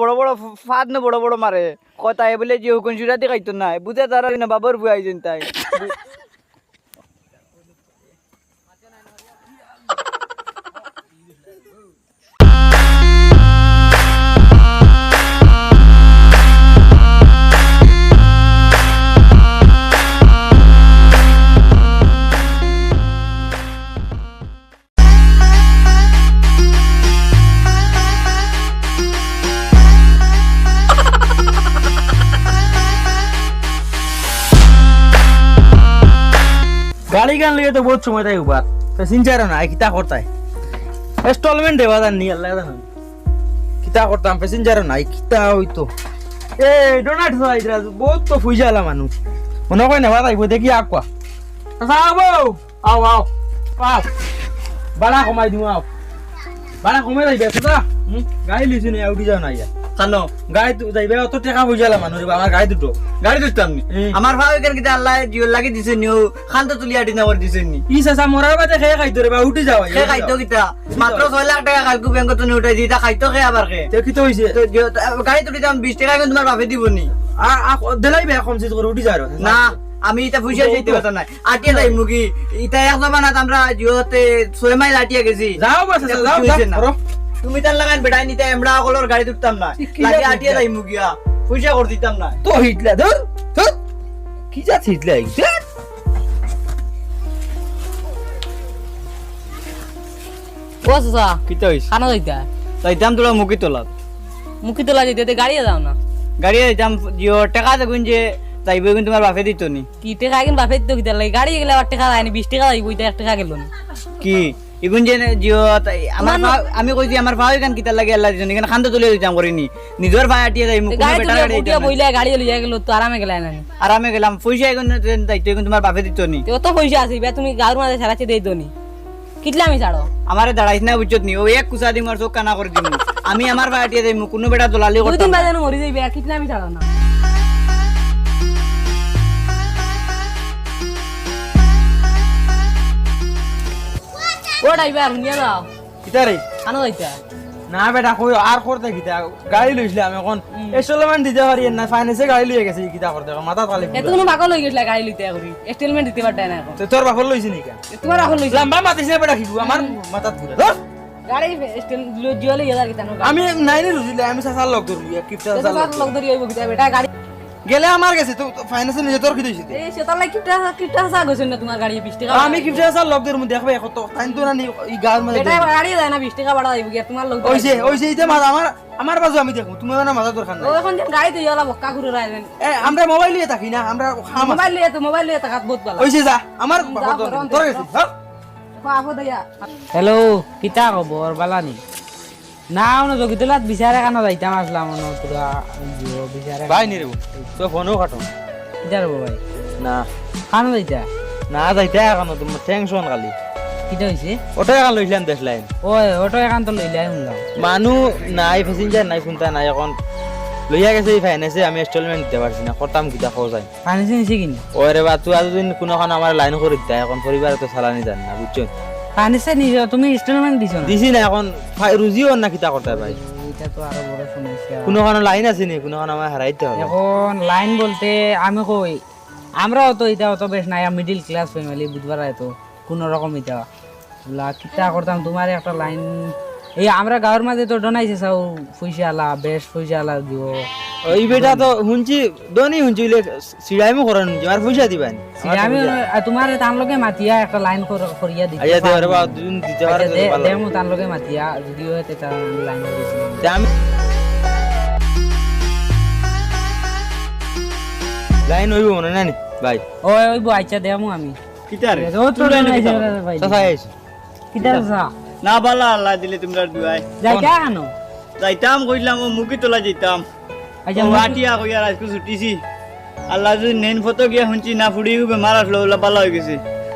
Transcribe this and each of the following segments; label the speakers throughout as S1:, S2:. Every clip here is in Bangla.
S1: বড় বড় বড় বড় মারে। কথা বলে যে হুকুন সুরাতে খাইতো না। বুঝে তারা না বাবার বুয়াই যেন তাই।
S2: গাড়ি তো বহুত সময় তাই উবার প্যাসেঞ্জারও নাই কিতা করতাই ইনস্টলমেন্ট দেওয়া জান নি, আল্লাহ জানো। কিতা করতাম প্যাসেঞ্জারও নাই কিতা হইতো এ ডোনাট সাইডরা বহুত তো ফুই जाला মানুষ মনে কই নেবা তাইব দেখি আকwa সাহাবো আও আও। আও বাড়া কমাই দিও, আও। বাড়া কমাই কথা গাড়ি লিছি নে আউটি যাও না ইয়া
S1: জানো
S2: গাড়ি যাইবে অত টাকা ফুই মানুষ আমার গাড়ি দুটো।
S1: গাড়ি ধরতাম নি আমার ভাই কেন কিতা আল্লাহ জিও লাগি দিছে নি খান্ত তুলি আটি নাবার দিছে নি।
S2: ই সাসা মরার বাদে খেয়ে খাইতো রে বা উঠি যাও।
S1: সে খাইতো কিতা মাত্র ছয় লাখ টাকা কালকু ব্যাংকত নি উঠাই দিতা খাইতো খে আবার খে
S2: তে হইছে
S1: তো জিও- গাড়ি তুলি দাম বিশ টাকা কিন্তু তোমার বাপে দিব নি।
S2: আ- আ- দিলাই বে করে উঠি যাও
S1: না আমি এটা পয়সা চাইতে কথা নাই। আটিয়া যাই মুগি। ইটা এক জমানাত আমরা জিওতে ছয় মাইল আটিয়া গেছি
S2: যাও বাস যাও
S1: হইছে।
S2: যাও
S1: তুমি তার লাগান বেটাই নিতে আমরা সকলের গাড়ি তুলতাম না।
S2: কি
S1: লাগে আটিয়া
S2: এটা?
S1: যাই মুগিয়া। পয়সা করে দিতাম না।
S2: তো হিটলা ধর ধর কি যা হিটলা
S3: ও চাচা।
S1: কিতা হইছে
S3: খানা যাইতা?
S1: যাইতাম তোরা মুখি তোলা
S3: মুখি তোলা যেতে গাড়িয়ে যাও না?
S1: গাড়ি যাইতাম জিও টাকা দেখুন যে যাইব কিন্তু তোমার বাপে দিত নি।
S3: কি টাকা কিন বাপে তো কিতা লাগে? গাড়ি গেলে আবার টাকা যায়নি বিশ টাকা যাইব এটা এক টাকা গেল না।
S1: কি? ইগুন যে জিও আমার
S3: আমার
S1: আমি কইছি আমার ভাই কান কিতা লাগে আল্লাহ দিছেন এখানে খান্ত তুলে দিতাম করিনি। নিজের ভাই আটিয়া যাই মুখ বেটা গাড়ি
S3: বইলে গাড়ি লইয়া গেল তো আরামে গেলাই না
S1: আরামে গেলাম। পয়সা এখন দায়িত্ব এখন তোমার বাপে দিত নি।
S3: তো কত পয়সা আছে বে তুমি গাঁর মাঝে সারাচ্ছে দেই দনি কিতলা আমি ছাড়ো?
S1: আমারে দাঁড়াইছ না বুঝছত নি। ও এক কুসা দিম আর চোখ কানা করে দিম। আমি আমার ভাই আটিয়া যাই কোনো বেটা দলালি
S3: দুই
S1: করতাম
S3: দিন
S1: না।
S3: মরি যাইবে কিতলা আমি ছাড়ো না। ও ড্রাইভার নিয়ে যাও।
S2: কিতা রে?
S3: খানা যাইতা
S2: না বেটা কই আর করতে কিতা। গাড়ি লইছিলাম এখন। ইনস্টলমেন্ট দিতে পারি না ফাইন্যান্সে গাড়ি লইয়া গেছে কিতা করতে মাথা তালে
S3: এত কোনো পাগল হয়ে গেছিল গাড়ি লইতে করি স্টেলমেন্ট দিতে পারতাই না এখন
S2: তোর বাপর লইছি নি কেন
S3: তোমার এখন লইছিলাম
S2: লাম্বা মাতিস না বেটা কিগু আমার মাথাত ঘুরে ধর
S3: গাড়ি স্টেল জিওলে ইয়াদার কিতা
S2: আমি নাইনি রুজিলে আমি সাসার লগ ধরবি কিপটা সাসার লগ
S3: লোক ধরি আইব কিতা বেটা গাড়ি
S2: গেলে আমার গেছে তো ফাইন্যান্সে নিজে তোর কি দিছি
S3: এই সেতার লাই কিটা কিটা সা গছেন না তোমার গাড়ি 20 টাকা
S2: আমি কিপটা সাসার লগ ধরমু দেখবে কত টাইম তো না নি ই গার মধ্যে
S3: বেটা গাড়ি যায় না 20 টাকা বাড়া আইব কি আর তোমার লোক
S2: ওইছে ওইছে ইতে মাথা আমার আমার বাজু আমি দেখব তুমি না মাথা দরকার নাই।
S3: এখন যেন গাড়ি তো ইয়ালা বক্কা ঘুরে রাইবেন
S2: এ আমরা মোবাইল নিয়ে থাকি না আমরা
S3: মোবাইল লিয়ে তো মোবাইল লিয়ে তাকাত বহুত ভালো
S2: ওইছে যা আমার তোর গেছে হ্যাঁ
S4: হ্যালো কিতা খবর বালানি? না ono জগিতলাত বিচারে কানো যাইতাম আসলাম ono পুরা জিও বিচারে
S2: ভাই নি তো ফোনও কাটো।
S4: কিতা রব ভাই
S2: না।
S4: কানো যাইতা
S2: না যাইতে এখন তোমার টেনশন খালি।
S4: হইছে
S2: ওটাই এখন লইলাম দেখলাম
S4: ওই অটো একান্ত লইলাই শুনলাম।
S2: মানুষ নাই প্যাসেঞ্জার নাই কোনটা নাই এখন লইয়া গেছে এই ফাইন্যান্সে আমি ইনস্টলমেন্ট দিতে পারছি না করতাম কিতা খাওয়া যায়
S4: ফাইনেন্সে নিছে কিনি?
S2: ওরে বা তুই এতদিন কোনোখান আমার লাইন করে দিতে এখন পরিবারে তো চালানি জান না বুঝছ
S4: ফাইনেন্সে নিছে তুমি ইনস্টলমেন্ট দিছো
S2: দিছি না এখন রুজিও না কিতা করতে ভাই।
S4: এটা তো আরও বড় সমস্যা
S2: কোনোখান লাইন আছে নি? কোনোখান আমার হারাইতে হবে।
S4: এখন লাইন বলতে আমি কই আমরাও তো এটা অত বেশ নাই মিডিল ক্লাস ফ্যামিলি বুধবার তো কোন রকম এটা বলা কিতা করতাম তোমার একটা লাইন এই আমরা গাঁয়ের মাঝে তো ডনাইছে চাও আলা বেশ আলা দিব।
S2: ওই বেটা তো শুনছি দনি শুনছি বলে সিড়াইমো করেন আমার পয়সা দিবেন।
S4: আমি তোমার তার লগে মাতিয়া একটা লাইন করিয়া দিতে
S2: আইয়া দে বা দুদিন দিতে পারে তো।
S4: দেমু তার লগে মাতিয়া যদিও হেতে তার লাইন
S2: আমি লাইন হইব মনে নানি? ভাই।
S4: ওই ওই বো আচ্ছা দেমু আমি।
S1: কিতা রে
S4: ও তো ডনাইছে ভাই।
S2: চাচা আইছে
S4: কিটা সা
S1: না বালা আল্লাহ দিলে তোমরা দুয়াই।
S4: যাইতা কেন?
S1: যাইতাম কইলাম ও মুখি তোলা যাইতাম। আটিয়া কইয়া আজকে ছুটিছি আল্লাহ যদি নেন ফটো গিয়া শুনছি না ফুড়ি বেমার আসলো হয়ে গেছে।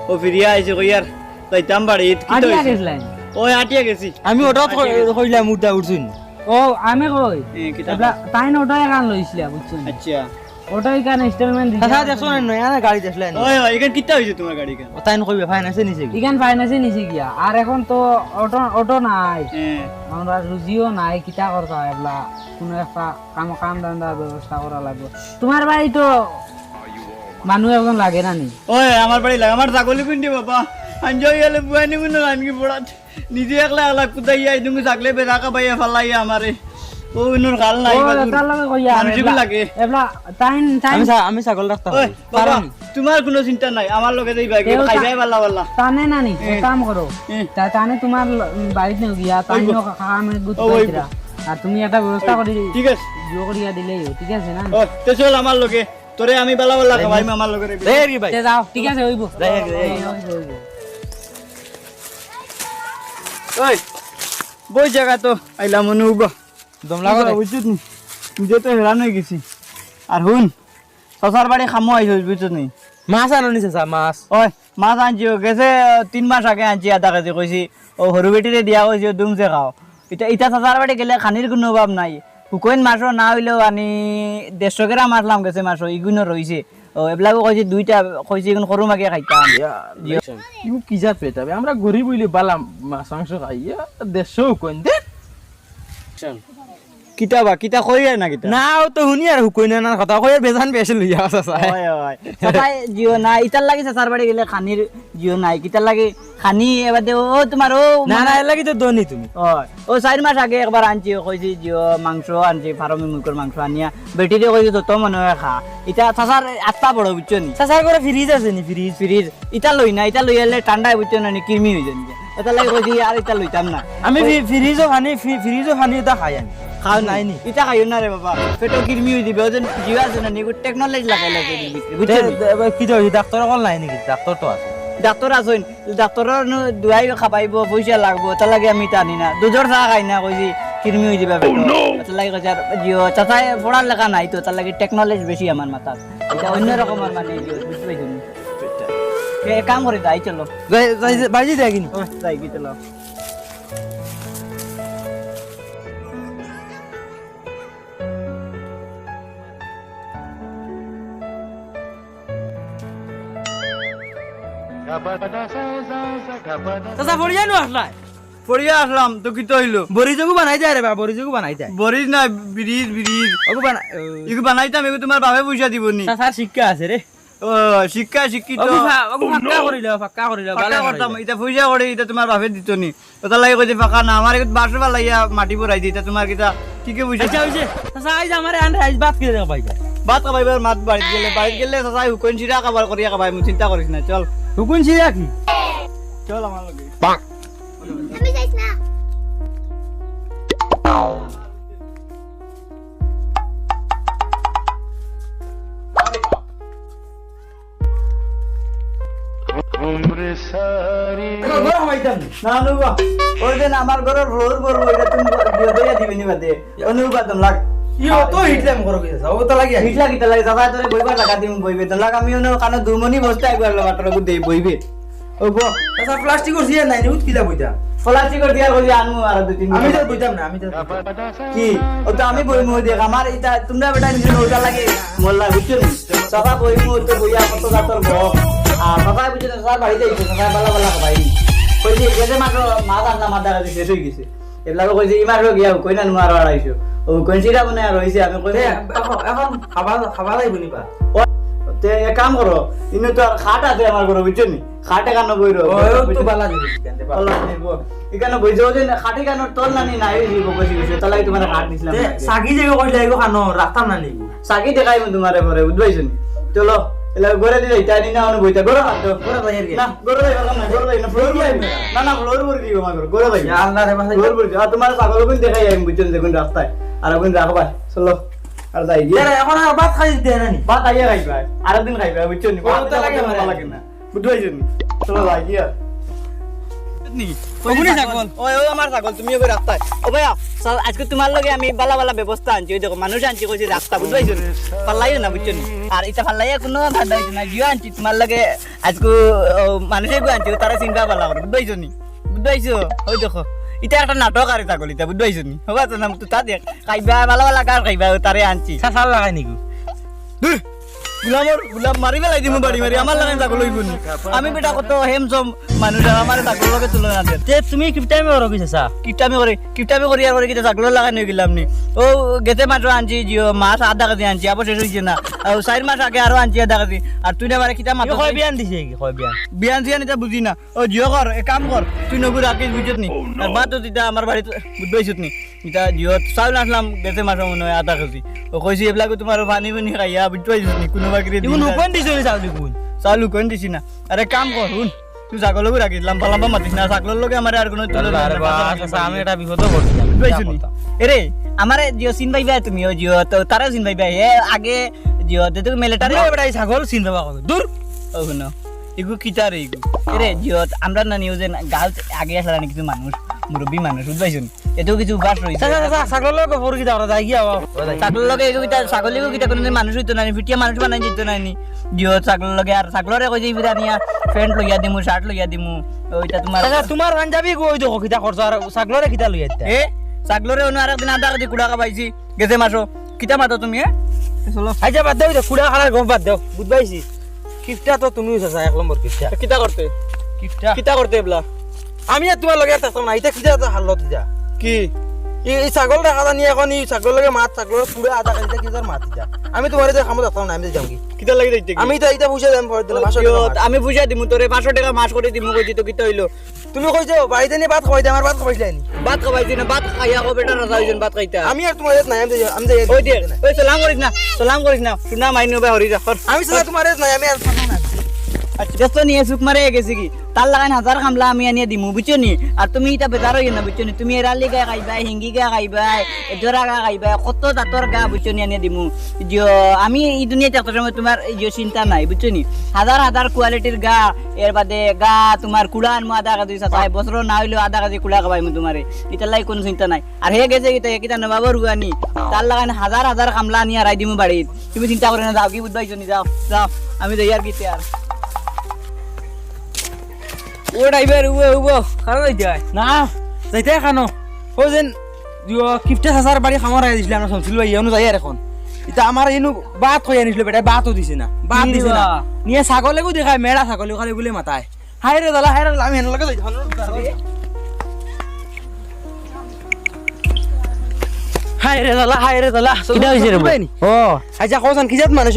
S1: ও ফিরিয়া আইছে কইয়ার যাইতাম বাড়ি ওই আটিয়া গেছি।
S2: আমি ওটা কইলাম উঠা উঠছুন
S4: ও আমি কই তাই নটা এখান লইছিলা
S1: আচ্ছা।
S4: ওটা এখানে ইনস্টলমেন্ট
S2: চাচা দেখছ না নয়া না গাড়ি দেখলে
S1: ওই ওই এখানে কিতা হয়েছে তোমার গাড়ি কেন
S2: তাই নকইবে ফাইনান্সে নিছে কি?
S4: এখান ফাইন্যান্সে নিচে গিয়া আর এখন তো অটো অটো নাই।
S1: হ্যাঁ।
S4: আমরা রুজিও নাই কিতা করতে হয়? এবলা কোনো একটা কাম কাম ধান্দার ব্যবস্থা করা লাগবে। তোমার বাড়ি তো মানুষ এখন লাগে না নি?
S1: ওই আমার বাড়ি লাগে। আমার ছাগলি পিন্ডি বাবা। আঞ্জয় গেলে বুয়াই নিবি না আনকি পড়াত নিজে একলা একলা কুদাই আই তুমি থাকলে বেড়াকা পাইয়া ফালাই আমারে। ও ইনোর খাল নাই
S4: তার লগে কইয়া
S1: মানুষের লাগে।
S4: এবলা টাইম টাইম
S2: আমি চা- আমি ছাগল রাখতে
S1: ওই
S2: পারি
S1: বাবা
S2: কারণ
S1: তোমার কোনো চিন্তা নাই আমার লগে যাইবা কি খাইবাই পাল্লা পাল্লা
S4: টানে না কাম করো তা টানে তোমার বাড়িতে নিয়ে গিয়া তাই
S1: ওইব।
S4: কামে গুত
S1: ও,
S4: আর তুমি একটা ব্যবস্থা করে
S1: ঠিক আছে।
S4: জিও করিয়া দিলেই ঠিক আছে না?
S1: ও তো চল আমার লগে। তোরে আমি পাল্লা পাল্লা খাবাই আমার লগে রে।
S2: ভাই।
S4: যাও ঠিক আছে হইব
S2: যাই।
S1: ওই বই জায়গা তো আইলাম মনে উবা
S2: দম লাগো দে।
S1: নি? নিজে তো হেরান হয়ে গেছি। আর হুন শশার বাড়ি খামো আইছিস বুঝছিস নি?
S2: মাছ আনো চা মাছ?
S1: ওই মাছ আনছি গেছে তিন মাস আগে আনছি আধা কেজি কইছি ও সরু বেটিরে দিয়া কইছি দুমছে খাও। ইটা ইটা শশার বাড়ি গেলে খানির কোনো অভাব নাই। শুকইন মাছও না হইলেও আনি দেড়শো গ্রাম মাছলাম গেছে মাছ ইগুনো রইছে ও এবিলাকো কইছি দুইটা কইছি এখন সরু মাকে খাইতাম
S2: ইউ কি জাত পেতাবে আমরা গরিব হইলে বালাম মাছ মাংস খাই। দেড়শো কোন দে।
S1: কিতা বা কিতা কই না কিতা?
S2: না ও তো শুনি আর হুকই না কথা কই বেজান বেছিল ইয়া চাচা
S1: হয় হয়। সবাই জিও নাই ইতার লাগি সার বাড়ি গেলে খানির জিও নাই কিতার লাগি খানি এবার দে ও তোমার ও
S2: না না এর লাগি তো দনি তুমি।
S1: হয়। ও চার মাস আগে একবার আনছি ও কইছি জিও মাংস আনছি ফার্মি মুরগির মাংস আনিয়া। বেটিরে কইছি তো মনে হয় খা। ইটা চাচার আটটা বড় বুঝছ নি?
S2: চাচার করে ফ্রিজ আছে নি ফ্রিজ
S1: ফ্রিজ ইটা লই না ইটা লই এলে ঠান্ডায় বুঝছ না নি কিরমি হয়ে যান এটা লাগে কইছি আর ইটা লইতাম না।
S2: আমি ফ্রিজও খানি ফ্রিজও খানি এটা খাই আমি
S1: খাও
S2: নাই নি।
S1: ইটা খাইও না রে বাবা। পেটো কিরমি হয়ে দিবে ওজন জিও আছে না টেকনোলজি লাগাই লাগে
S2: কি তো ডাক্তার অকল নাই নেকি? ডাক্তার তো আছে।
S1: ডাক্তার আছেন ডাক্তারের দুয়াই খাবাইব পয়সা লাগবো তার লাগে আমি টানি না। দুধর চাহ খাই না কইছি কিরমি হয়ে যাবে তার লাগে কইছে আর জিও চাচাই পড়ার লেখা নাই তো তার লাগে টেকনোলজি বেশি আমার এটা অন্য রকমের মানে বুঝতে কাম করে যাই চলো।
S2: কিনি
S1: যাই কি চলো
S2: চাচা বড়ি জানো আসলাই।
S1: পড়িয়া আসলাম তো কি হইল।
S2: বড়ি যোগু বানাই যায় রে বা বড়ি যোগু বানাই যায়
S1: বরিজ না ব্রিজ ব্রিজ
S2: ওগু বানাই
S1: এগুলো বানাইতাম এগুলো তোমার বাবে পয়সা দিব নি
S2: চাচার শিক্ষা আছে রে।
S1: ও শিক্ষা শিক্ষিত।
S2: ওগু ওগু ফাক্কা করিল ফাক্কা করিল
S1: ফাঁকা করতাম এটা পয়সা করে এটা তোমার বাপে দিত নি ওটা লাগে কইছে ফাঁকা না আমার এগুলো বাসর ভালো মাটি পরাই দি তোমার কিটা ঠিকই পয়সা
S2: আচ্ছা হইছে চাচা আইজ আমারে আন্ডে আইজ বাত করে দেওয়া পাইছে
S1: ভাত খাবাইবার মাত বাড়িত গেলে বাড়িত গেলে চাচাই হুকন চিরা খাবার করিয়া খাবাই মই চিন্তা করিস না চল।
S2: হুকুন ছিড়া কি?
S1: চল আমার লগে।
S5: আমি যাইছ না?
S1: আমার ঘরের করব এটা তুমি দিয়ে দইয়া দিবি নি বাদে। অনুবা লাগ
S2: ইও তো হিটলাম করো কি চাচা তো লাগি
S1: হিটলা কিতা লাগে চাচা তোরে বইবার টাকা দিম বইবে। তোর লাগ আমি ওনো কানো দুমনি বস্তা একবার মাত্র দেই বইবে। ও বো।
S2: চাচা প্লাস্টিকের সিয়া নাই নিউত কিলা বইতা
S1: ফলাচি করে দিয়া কইছি আনমু আর দুই তিন
S2: আমি তো বইতাম না আমি তো
S1: কি? ও তো আমি বই মু দেখ আমার এটা তোমরা বেটা নিজে ওটা লাগে মোল্লা বুঝছ নি? সবা বই মু তো বইয়া কত দাতর ব আর সবাই বুঝছ না সবার বাড়িতে আইছে সবাই বালা বালা খাবাই কইছি গেছে মাত্র আনলা মাথা কাছে শেষ হয়ে গেছে। এগুলাকে কইছে ইমার গিয়া কই না মারো আড়াইছো ও কইছিরা মনে আর হইছে আমি কই
S2: এখন খাবার খাবার লাগবে নি
S1: তে এক কাম করো ইনো তো আর খাট আছে আমার ঘরে বুঝছ নি? খাটে কান বই রো
S2: ও তো বালা দিবি পা
S1: নিব এখানে যে খাটে কান তোর নানি নাই দিব কইছি কইছে তাহলে তোমার খাট দিছিলাম
S2: সাগি যে কইলা এগো খানো রাখতাম না নিবি
S1: সাকি দেখাই মু তোমারে পরে বুঝবাইছো নি? চলো বইতা ঘরে হাত
S2: ঘরে যাই আর কি?
S1: না না ফ্লোর যাই না না ফ্লোর বড় দিব আমার গরে
S2: ভাই আল্লাহ রে বাসা
S1: ফ্লোর বড় আর তোমার ছাগল কোন দেখাই আমি বুঝছেন দেখুন রাস্তায়। আর কোন রাখবা চলো। আর যাই গিয়ে।
S2: ইয়ারে এখন আর ভাত খাই দে না নি?
S1: ভাত আইয়া খাইবা আর দিন খাইবা বুঝছেন নি?
S2: ভাত লাগে
S1: না। বুঝাইছেন চলো যাই গিয়ে।
S2: ওগুনি ছাগল।
S1: ওই ওই আমার ছাগল তুমি ওই রাস্তায় ও ভাইয়া চল, আজকে তোমার লগে আমি বালা বালা ব্যবস্থা আনছি। ওই দেখো মানুষ আনছি কইছি রাস্তা বুঝবাইছো নি পাল্লাইও না বুঝছ নি আর এটা পাল্লাইয়া কোনো হইছে না জিও আনছি তোমার লগে আজকে ও, মানুষে গো আনছি তারা চিন্তা পাল্লা করে বুঝবাইছো নি বুঝবাইছো ওই দেখো এটা একটা নাটক আর ছাগল এটা বুঝবাইছো নি হবা তো নাম তো তা দেখ খাইবা বালা বালা কার খাইবা ও তারে আনছি।
S2: সাসাল লাগাই নিকু
S1: দূর গুলামর গুলাম মারি পেলাই দিমু বাড়ি মারি আমার লাগাই ছাগল হইব নি আমি বেটা কত হেমসম মানুষ আর আমার ছাগল লগে তুলনা দেন
S2: তে তুমি কি টাইমে ওর কিছু চা।
S1: কিপটামি করে কিপটামি করি আর করে কিটা ছাগল লাগাই নিয়ে গেলাম নি। ও গেতে মাত্র আনছি জিও মাছ আধা কেজি আনছি আবার শেষ হয়েছে না। আর চার মাস আগে আরও আনছি আধা কেজি। আর তুই না মানে কিটা মাথা
S2: কয় বিয়ান দিছে কি কয় বিয়ান?
S1: বিয়ান চিয়ান এটা বুঝি না। ও জিও কর এক কাম কর তুই নগুর আগে বুঝত নি? আর বাদ তো তিতা আমার বাড়িতে বুঝবাইছত নি? ইটা জিও চাউল আসলাম গেছে মাছ মনে হয় আধা কেজি। ও কইছি এইবিলাকো তোমাৰ পানী পানী খাইয়া বুঝবাইছত নি কোনোবা
S2: ইগুন উপন দিছে চাউলি কোন
S1: চাউল কোন দিছি না। আরে কাম কর শুন তুই ছাগলকো রাখি লম্বা লম্বা মাতিস না ছাগলের লগে আমার আর কোনো।
S2: আচ্ছা আমি এটা বিপদে পড়ছি
S1: বুঝবাইছো নি? এরে আমারে জিও চিন পাইবা তুমি ও জিও তো তারা হে আগে জিও তো মিলিটারি
S2: আরে ছাগল চিন্তা কবে দূর
S1: ও শুনো এগু কিতা রে এগু এরে জিয়ত আমরা না নিউজে গাল আগে আসলা না কিছু মানুষ মুরব্বী মানুষ বুঝবাইছুন এতেও কিছু বাস রয়েছে।
S2: ছাগল লগে ফোর কি দাও যাই গিয়া
S1: ছাগলের লগে এগু কিতা ছাগলেও কিতা কোনো মানুষ হইতো না ফিটিয়া মানুষ বানাই যেত না জিও ছাগলের লগে আর ছাগলরে কই যাই বিরা নিয়া প্যান্ট লইয়া দিমু শার্ট লইয়া দিমু। ওইটা তোমার
S2: আচ্ছা তোমার পাঞ্জাবি কই? দেখো কিতা করছ আর ছাগলরে কিতা লই আইতা
S1: এ ছাগলরে অন্য আরেকদিন আধা কেজি কুড়া খাবাইছি গেছে মাসো কিতা মাতো তুমি এ? চলো।
S2: আচ্ছা বাদ দাও কুড়া খালার গম বাদ দাও বুঝবাইছি। কিপটা তো তুমি চাচা এক নম্বর কিপটা।
S1: কিতা করতে।
S2: কিপটা।
S1: কিতা করতে এবলা।
S2: আমি আর তোমার লগে থাকতাম না এটা কিটা হালত যা।
S1: কি?
S2: এই ছাগল দেখা নিয়ে এখন এই ছাগল লগে মাছ ছাগল পুরো আধা কেজি কি তোর মাছ যা আমি তোমার এতে খামো থাকতাম না আমি যাম কি
S1: কিতা লাগি দেখতে
S2: আমি তো এইটা বুঝে যাম পরে দিলে পাঁচশো টাকা মাছ।
S1: আমি বুঝাই দিমু তোরে পাঁচশো টাকা মাস করে দিমু কইছি তো কিতা হইল?
S2: তুমি কইছো বাড়িতে নিয়ে ভাত খাওয়াইতে আমার ভাত খাওয়াইছিলে নি
S1: ভাত খাবাইছি না ভাত খাইয়া কো বেটা রাজা হইছেন ভাত খাইতা
S2: আমি আর তোমার নাই আমি আমি যাই
S1: ওই দিয়ে ওই সালাম করিস না সালাম করিস না শুনা মাইনু ভাই হরি রাখর
S2: আমি সালা তোমার নাই আমি আর না।
S1: ব্যস্ত নিয়ে কি? তার লাগান হাজার খামলা আমি আনিয়ে দিমু বুঝছ নি? তুমি এটা বেজার হইয়া তুমি এরালি গা খাইবা হিঙ্গি গা খাইবা এজরা গা খাইবা কত জাতর গা বুঝছ নি আনিয়ে আমি এই চিন্তা নাই বুঝছ নি? গা এর বাদে গা তোমার কুড়া আনমু আধা কেজি চাই বছর না হইলেও আধা কেজি কুড়া খাবাইমু তোমারে এটার লাগে কোনো চিন্তা নাই। আর হে গেছে কিতা কিতা নবাবর হুয়ানি তার লাগান হাজার হাজার খামলা নিয়ে রাই দিমু বাড়িত তুমি চিন্তা করে না যাও কি বুঝবাইছো নি যাও যাও, আমি যাই আর আর
S4: ও ড্রাইভার উবো উবো কারও যাই
S2: না যাইতে খানো ও যেন কিপটা হাজার বাড়ি খামার আই দিছিল আমরা শুনছিল ইয়নো যাই আর এখন এটা আমার এনু বাত হয়ে আনিছিল বেটা বাতও দিছে না বাত দিছে না? নিয়ে ছাগলেকো দেখায় মেড়া ছাগলে খালি বলে মাতায় হাই রে দাদা হাই রে আমি হেন লগে যাই হাই রে দাদা হাই রে দাদা
S4: কিটা হইছে রে? ও
S2: আচ্ছা কোসান কি জাত মানুষ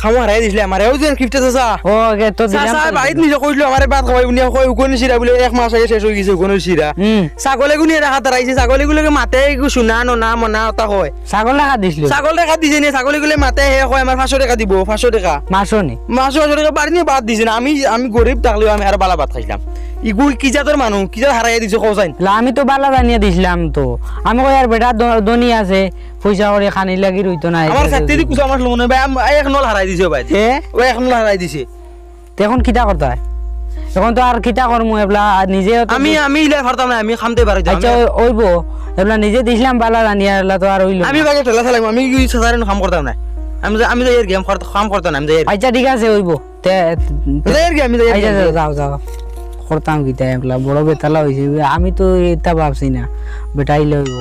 S2: খামো হারাই দিছিলে আমার এও যেন কিপটা চাচা
S4: ও তো
S2: চাচা বাড়িত নিজে কইলো আমার ভাত খাওয়াই উনি কই উকনি সিরা বলে এক মাস আগে শেষ গেছে উকনি সিরা
S4: হুম
S2: ছাগলে গুনি দেখা তারাইছে ছাগলে গুলোকে মাতে শুনা মনা ওটা
S4: ছাগল টাকা দিছিল।
S2: ছাগল টাকা দিছে নি? ছাগলে গুলো মাতে হে কয় আমার পাঁচশো টাকা দিব পাঁচশো টাকা।
S4: মাসো নি?
S2: মাসো পাঁচশো টাকা বাড়ি নিয়ে বাদ দিছে না আমি আমি গরিব থাকলেও আমি আর বালা ভাত খাইলাম ইগু কি জাতের মানুষ কি জাত হারাই দিছে কৌসাইন
S4: লা, আমি তো বালা জানিয়ে দিছিলাম তো। আমি কই আর বেটা দ- ধনী আছে পয়সা করে খানি লাগি রইতো না
S2: আমার সাথে দি কুসা আমার লোন ভাই এক নল হারাই দিছে ভাই।
S4: এ
S2: ও এক নল হারাই দিছে।
S4: তো এখন কিতা করতে? হয় এখন তো আর কিতা করমু এবলা নিজে
S2: আমি আমি ইলে পারতাম না আমি খামতে পারি
S4: আচ্ছা ওই- ওইব এবলা নিজে দিছিলাম বালা জানিয়ে এবলা তো আর ওইল
S2: আমি বাগে ঠেলা চালাম আমি কি সাধারণ কাম করতাম না আমি আমি যাই আর গেম কাম করতাম না আমি যাই
S4: আচ্ছা ঠিক আছে ওইব তে
S2: আর কি আমি
S4: আচ্ছা যাও যাও। করতাম কিতা এবলা বড় বেতালা হয়েছে আমি তো এটা ভাবছি না বেটা আইলে হইব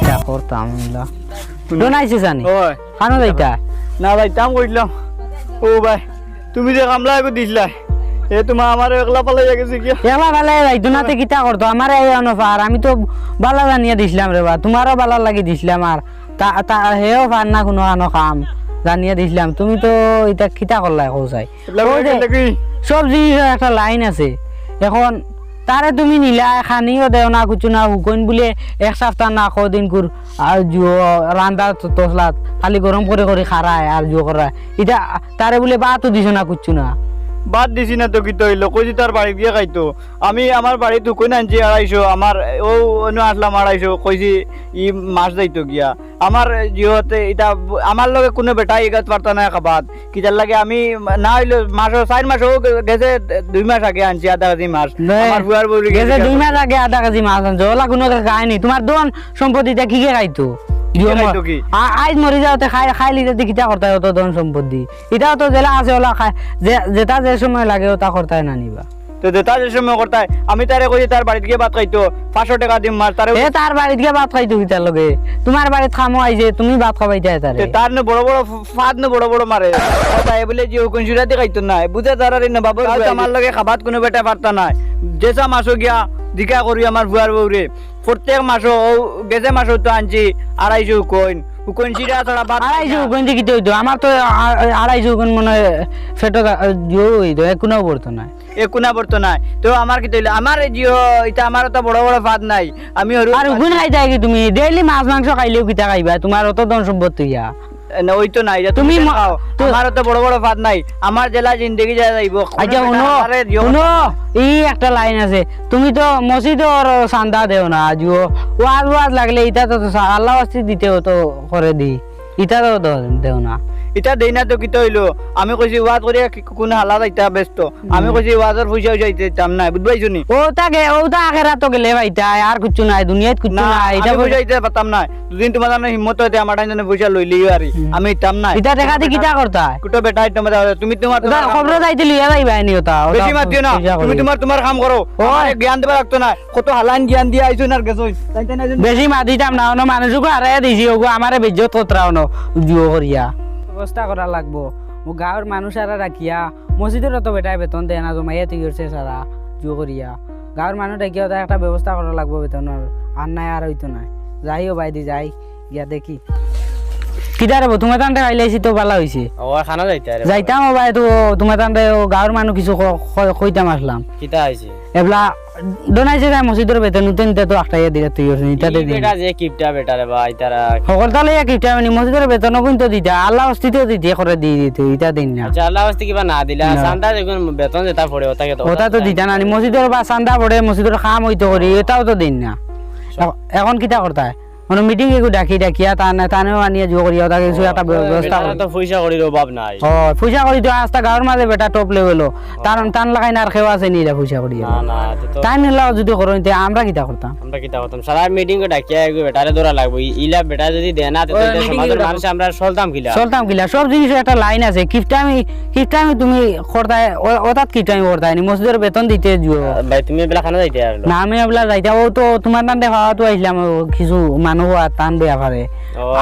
S4: এটা করতাম ডোনাইছে জানি খানো যাইতা
S1: না ভাই তাম যে কামলা এ একলা
S4: কিতা আমি তো বালা জানিয়ে দিছিলাম রে বা তোমারও বালা লাগি দিছিলাম আর তা তা হেও পার না কোনো আনো কাম জানিয়ে দিছিলাম তুমি তো এটা কিতা করলাই কৌসাই ওই যে,
S1: কি
S4: সব জিনিসের একটা লাইন আছে। এখন তারে তুমি নিলা খানিও দেও না কিছু না হুকইন বলে এক সপ্তাহ না কদিন কুর আর জুয়ো রান্দা তসলাত খালি গরম করে করে খারায় আর জুয়ো করা এটা তারে বলে বাতও দিছ না কিছু না।
S1: বাদ দিছি না তো কি তৈল কইছি তার বাড়ি গিয়ে খাইতো আমি আমার বাড়ি তুকুন আনছি আড়াইশো আমার ও অন্য আসলাম আড়াইশো কইছি ই মাছ যাইতো গিয়া। আমার জিহতে এটা আমার লগে কোনো বেটা এগাত পারতা না খাবাত কিতার লাগে আমি না হইল মাস চার মাস হোক গেছে দুই মাস আগে আনছি আধা কেজি মাছ। আমার বুয়ার বউরি
S4: গেছে দুই মাস আগে আধা কেজি মাছ আনছো ওলা কোনো খায়নি তোমার দোন সম্পত্তিটা কি কে খাইতো?
S1: কি?
S4: মরি যাওতে খাই খাইলি যাতে কিতা করতে অত ধন সম্পত্তি। তো জেলা আছে ওলা খাই যেটা যে সময় লাগে ওটা করতে না নিবা
S1: তো দেতা যে সময় করতায় আমি তারে কইছি তার বাড়িতে গিয়ে ভাত খাইতো পাঁচশো টাকা দিম মার তারে
S4: এ তার বাড়িত গিয়ে ভাত খাইতো কিতার লগে। তোমার বাড়িত খামো আইছে তুমি ভাত খাবাইতে তারে
S1: তে তার নে বড় বড় ফাদ নে বড় বড় মারে তাই বলে যে কোন সুরাতে খাইতো না বুঝে তার না বাবু আমার লগে খাবাত কোনো বেটা পারতা নাই। যেসা মাসও গিয়া দিকা করি আমার বুয়ার বউরে প্রত্যেক মাসও গেছে মাসও তো আনছি আড়াইশো কইন কোন সিরা তোরা খাই
S4: আড়াইশো
S1: না।
S4: গুণ যে কিতে হইতো? আমার তো আড়াইশো গুণ মনে ফেটো জিও হইতো একুনাও পড়তো না।
S1: একুনা পড়তো না। তো আমার কি তৈল আমার জিও এটা আমার তো বড় বড় ভাত নাই। আমি
S4: আর গুণ খাই কি তুমি ডেইলি মাছ মাংস খাইলেও কিতা খাইবা? তোমার অত ধন সম্পত্তি ইয়া।
S1: না, ওই তো নাই
S4: তুমি
S1: আমারও
S4: তো-
S1: বড় বড় ফাদ নাই। আমার জেলা জিন্দগি যা যাইব
S4: আচ্ছা এই একটা লাইন আছে। তুমি তো মসজিদর চান্দা দেও না আজিও। ওয়াজ ওয়াজ লাগলে ইটা তো আল্লাহ দিতে দিতেও তো করে দি ইটা তো দেও না।
S1: এটা দেই না তো কি হইল আমি কইছি ওয়াজ করে কোন হালা যাইতা ব্যস্ত। আমি কইছি ওয়াজের পয়সা যাইতে দিতাম না বুঝবাইছো নি?
S4: ও তাকে ও তা আখেরা তো গেলে ভাইতা আর কিছু নাই দুনিয়াত কিছু নাই
S1: এটা
S4: এটা
S1: পয়সা দিতে পারতাম না। দুদিন তোমার জানো হিম্মত হইতে আমার টাইম পয়সা লই লিও আরি আমি দিতাম না।
S4: ইটা দেখাতে কিটা করতা
S1: কুটো বেটা এটা তুমি তোমার
S4: খবর যাইতে লিয়া যাইবা নি ওটা ওটা
S1: বেশি মাত দিও না তুমি। তোমার তোমার কাম করো জ্ঞান দেবা রাখতো না কত হালান জ্ঞান দিয়ে আইছো না গেছো
S4: বেশি মাত দিতাম না অন্য মানুষকে হারাই দিছি ওগো আমারে বেজ্জত কতরাও ন জিও করিয়া ব্যবস্থা করা লাগবো। ও গাঁৱৰ মানুহ সারা রাখিয়া মসজিদের অত বেটাই বেতন দেয় না জমাইয়া তুই করছে সারা জু করিয়া গাঁৱৰ মানুহ দেখিয়া তাই একটা ব্যবস্থা করা লাগবো বেতনের আর নাই আর হইতো নাই। যাইও বাইদি যাই, গিয়া দেখি। কিটা রে তোমার তান্তে খাইলাইছি তো ভালো হয়েছে
S6: ও খানা যাইতে
S4: যাইতাম ও ভাই তো তোমার তান্তে গাঁৱৰ মানুহ কিছু কইতাম আসলাম
S6: কিতা হইছে
S4: এবলা ডোনাইছে তাই মসজিদের বেতন নিতে নিতে তো আটটাইয়া দিলে তুই করছিস ইটাতে
S6: বেটা যে কিপটা বেটা রে ভাই তারা
S4: সকল তাহলে এক মানে মসজিদের বেতন কিন্তু দিতা আল্লাহ অস্তিত্ব দিতে করে দি দিতে ইটা দিন না।
S6: আচ্ছা আল্লাহ হস্তে কিবা না দিলা সান্দা যখন বেতন যেটা পড়ে ওটাকে তো
S4: ওটা তো দিতা না মসজিদের বা চান্দা পড়ে মসজিদের কাম হইতো করি এটাও তো দিন না। এখ- এখন কিটা করতা মানে মিটিং ডাকি ডাকিয়া তানে তানেও আনিয়া জো করিয়া তাকে কিছু একটা ব্যবস্থা করি।
S6: তো পয়সা করির অভাব নাই।
S4: ও পয়সা করি তো আস্তা মাঝে বেটা টপ লেভেল তার টান লাগাই না আর আছে নি পয়সা করি।
S6: না না
S4: তাই যদি করো তে আমরা কিটা করতাম?
S6: আমরা কিতা করতাম? সারা মিটিং এ ডাকিয়া বেটারে ধরা লাগবো। ইলা বেটা যদি দেয় না তো সমাজের মানুষ আমরা চলতাম কিলা?
S4: চলতাম কিলা। সব জিনিসের একটা লাইন আছে। কিফটামি কিফটামি তুমি করতাই ওটাত কিফটামি করতাই নি? মসজিদের বেতন দিতে দিও
S6: ভাই তুমি বেলা খানা যাইতে আর
S4: না আমি এবলা যাইতা ও তো তোমার নাম দেখা তো আইছিলাম ও কিছু মানুষ আর টান বেয়া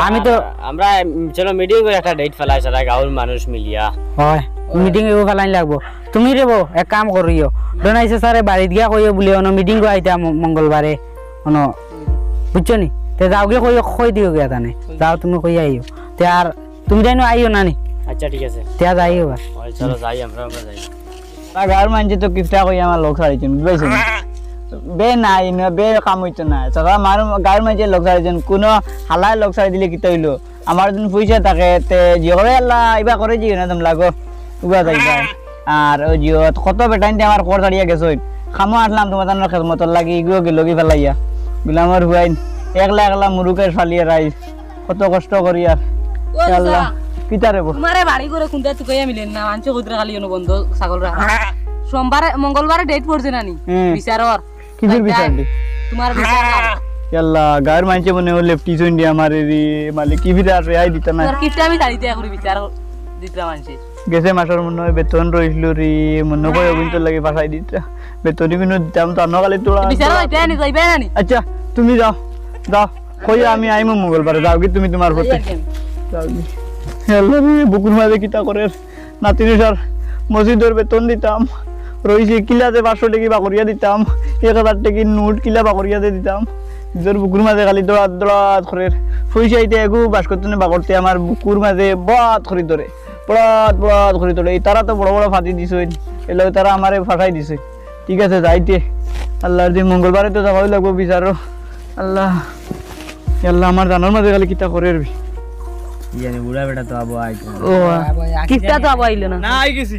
S4: আমি তো
S6: আমরা চলো মিটিং করে একটা ডেট ফেলাই সারা গাঁৱৰ মানুষ মিলিয়া।
S4: হয় মিটিং এগো ফেলাইন লাগবো। তুমি রে এক কাম করিও ডোনাইছে স্যারে বাড়িত গিয়া কইও বলি অন মিটিং গো আইতা মঙ্গলবারে অন বুঝছ নি? তে যাও গিয়ে কইও কই দিও গিয়া তানে। যাও তুমি কই আইও তে আর তুমি জানো আইও না নি?
S6: আচ্ছা ঠিক আছে।
S4: তে যাইও
S6: চলো যাই আমরা আমরা যাই।
S1: গাঁৱৰ মানুহে তো কিফটা কৰি আমাৰ লগ চাৰিজন বুজিপাইছে বে নাই বে কাম হইতো না। চকা মাৰ গাঁৱৰ মানুহে লগ চাৰিজন কোনো হালাই লগ চাৰি দিলে কিতা হইল? আমার যদি পয়সা থাকে তে জিও করে আল্লাহ এবার করে জিও না তুমি লাগো উবা যাইবা আর ওই জিও কত বেটাইন আমার কর দাঁড়িয়ে গেছো খামো আসলাম তোমার তার খেদমতর লাগি ইগুলো গেলো কি ফেলাইয়া গুলামর হুয়াইন একলা একলা মুরুকের ফালিয়ে রাই কত কষ্ট করি আর আল্লাহ
S3: দাদা,
S1: কিতা বো?
S3: তোমারে বাড়ি করে কোনটা তুকাইয়া মিলেন না আনছে খালি অনু বন্ধ ছাগল রাখা সোমবারে মঙ্গলবারে ডেট পড়ছে নানি। বিচারর
S1: কিসের বিচার
S3: তোমার বিচার আর।
S1: গায়ের মানুষে মনে হলে লেফটি চইন দিয়ে আমার রে মালিক কি ফিরে আর রেহাই দিতা না
S3: কিটা আমি করে বিচার দিতরা মানছে।
S1: গেছে মাসের মনে হয় বেতন রইছিল রে মনে করে কিন্তু লাগে পাঠাই দিতা। বেতন কিন্তু দিতাম তো আনো কালি তোরা
S3: বিচার আনি যাইবে নানি।
S1: আচ্ছা তুমি যাও যাও। কই আমি আইমো মঙ্গলবারে যাও কি তুমি তোমার পথে যাও কি। রে বুকুর মাঝে কিতা করে নাতিনি স্যার মসজিদের বেতন দিতাম। রইছে কিলাতে পাঁচশো টাকি বাকরিয়া দিতাম এক হাজার টাকি নোট কিলা বাকরিয়াতে দিতাম। নিজের বুকুর মাঝে খালি দৌড়াত দৌড়াত করে পয়সা আইতে একু বাস করতে না বাকরতে আমার বুকুর মাঝে বরাত করে ধরে বরাত বরাত করে ধরে এই তারা তো বড় বড় ফাটি দিছে এলে তারা আমারে ফাটাই দিছে। ঠিক আছে যাইতে আল্লাহর দিন মঙ্গলবারে তো যাওয়াই লাগবো বিচারো আল্লাহ আল্লাহ আমার জানার মাঝে খালি কিতা করে
S6: বুড়া বেটা তো আবো আই।
S1: ও
S3: কিটা তো আবাইলো না
S1: না? আই গেছি।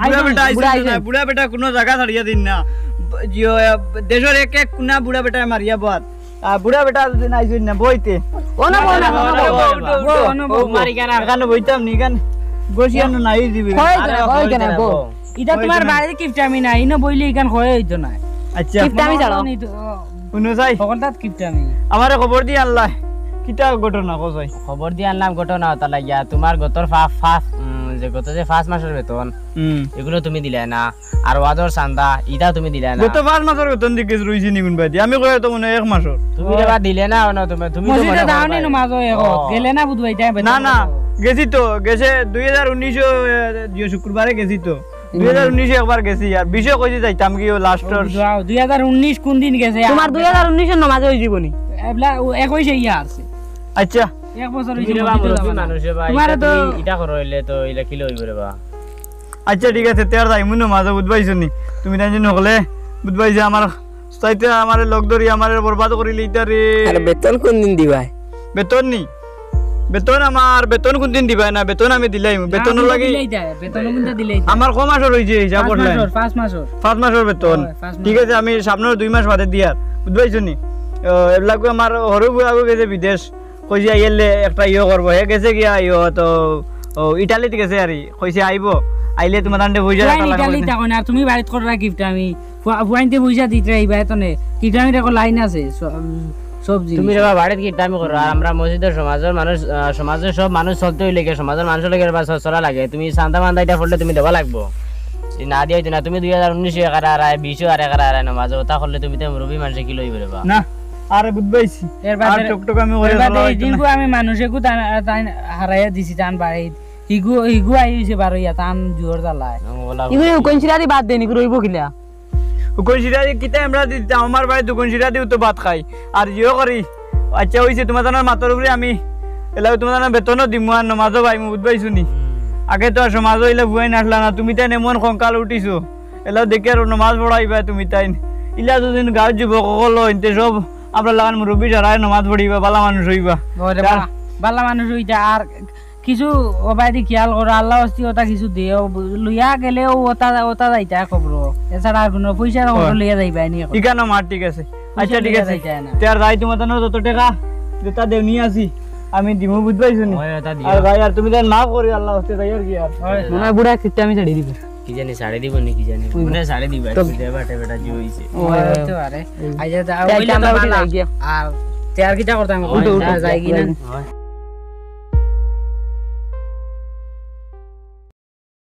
S1: বুড়া বেটা আইছে না বুড়া বেটা কোনো জায়গা ছাড়িয়া দিন না। জিও দেশের এক এক কোনা বুড়া বেটা মারিয়া বাদ। আর বুড়া বেটা দিন আইছে না বইতে।
S3: ও না বল না
S6: মারি কেনা
S1: এখানে বইতাম নি এখানে বসিয়ানো নাই দিবি
S4: এটা তোমার বাড়িতে কিপটামি নাই ইনো বইলে ইখান হয়ে হইতো না
S1: আচ্ছা।
S3: কিপটামি ছাড়ো
S1: শুনো চাই।
S4: সকলটাত কিপটামি
S1: আমারে খবর দি আল্লাহ কিতা ঘটনা কসাই
S6: খবর দিয়ে আনলাম ঘটনা ওটা লাগিয়া। তোমার গতর ফাফ ফাফ যে গত যে পাঁচ মাসের বেতন এগুলো তুমি দিলে না। আর ওয়াজর চান্দা ইটা তুমি দিলে না।
S1: গত পাঁচ মাসের বেতন দিকে রইছি নিগুন ভাই আমি কই তো মনে এক মাসর
S6: তুমি এবার দিলে না না তুমি তুমি তো মনে
S4: দাওনি
S6: করবা।
S4: নমাজ এখন গেলে না বুধবাই তাই
S1: না না গেছি তো গেছে দুই হাজার উনিশও শুক্রবারে গেছি তো। দুই হাজার উনিশে একবার গেছি আর বিশে কইছি যাইতাম কি
S4: কোন দিন গেছে?
S3: তোমার নমাজে
S4: এবলা আছে।
S1: আচ্ছা।
S4: এক বছর হইছে
S6: রে বা
S4: মসজিদে না।
S6: মানুষ রে বা
S4: তোমারে
S6: ইটা
S4: তো-
S6: ইটা করো হইলে তো ইলা কিলো হইব রে বা?
S1: আচ্ছা ঠিক আছে তেয়ার যাই মুনো মাঝে বুধবাইছো নি তুমি তাই বুধবাইছে আমার চাইতে আমার লগ ধরি আমার বরবাদ করিলে ইটা রে।
S6: বেতন কোন দিন দিবাই?
S1: বেতন নি। বেতন আমার বেতন কোন দিন দিবাই না বেতন আমি দিলাই। লাগি
S4: বেতন দিলেই তাই।
S1: আমার ক মাসের হয়েছে হিসাব
S4: পাঁচ
S1: করলেন
S4: মাসর, পাঁচ মাসর।
S1: বেতন। ঠিক আছে আমি সামনের দুই মাস বাদে দিয়ার। বুঝবাইছো নি এবিলাকো আমার সৰু বুঢ়াকো গেছে বিদেশ। কৈছে আইলে একটা ইয়ে করব। হে গেছে গিয়া ইয়ে তো ও ইটালিত গেছে আর কইছে আইব। আইলে তোমার তান্ডে বুঝা
S4: ইটালি থাকো না, তুমি বাড়িত করা গিফট আমি। ফুয়া- বুঝা দিতে রাইবা এতনে। কিটামির একটা লাইন আছে সবজি
S6: তুমি রে বা বাড়িত কি টাইম করো আর আমরা মসজিদের সমাজের মানুষ সমাজের সব মানুষ চলতে হইলে কি সমাজের মানুষের লাগে বা চলা লাগে। তুমি সান্দা মান্দা এটা পড়লে তুমি দেবা লাগবো। এই না দিয়ে না। তুমি দুই হাজার উনিশে একার আর বিশও আর একার আর নামাজ ওটা করলে তুমি তো মুরব্বী মানুষে কি লইবে রে
S1: না। আরে বুঝবাইছি আর টুকটুক আমি
S4: হারাইয়া দিছি আইছে জোর জ্বালায়।
S3: বাদ দেনি রইব কিলা
S1: কিতা আমরা আমার বাড়ি তো ভাত খাই। আর জিও করি। আচ্ছা হইছে তোমার জানার মাতর উপরে আমি এলা তোমার জানার বেতনও দিমু আর নমাজও পাইমু বুঝবাইছো নি। আগে তো আর সমাজ হইলে বুয়াই নাসলা না তুমি তাই এমন কঙ্কাল উঠিছো। এলাও দেখে আর নমাজ পড়াইবা তুমি তাই ইলা দুদিন গাঁৱত যুৱক সকল ইনতে সব আমরা লাগান মুরব্বী যারা নমাজ পড়িবা বালা মানুষ হইবা।
S4: বা- বালা মানুষ ওইটা আর কিছু ওবাইদি খেয়াল করো আল্লাহ অস্তি ওটা কিছু দিও লইয়া গেলেও ওটা ওটা যাইতা খবর। এছাড়া আর কোনো পয়সার খবর লইয়া যাইবা নি
S1: ইকানো মার ঠিক আছে। আচ্ছা ঠিক আছে। তার যাই তোমার জানো যত টাকা যেটা দেও নিয়ে আসি। আমি দিমু বুঝবাইছো নি? আর ভাই আর তুমি না করি আল্লাহ হস্তে তাই আর। কি আর
S3: মনে বুড়া কিতে আমি ছাড়ি দিব।
S6: কি জানি সাড়ে দিব নি কি জানি মনে সাড়ে দিব দেবা বেটা জি হইছে।
S4: পারে। আইজা তা।
S3: যাই গিয়া।
S4: আর তেয়ার কিটা করতাম যাই কি না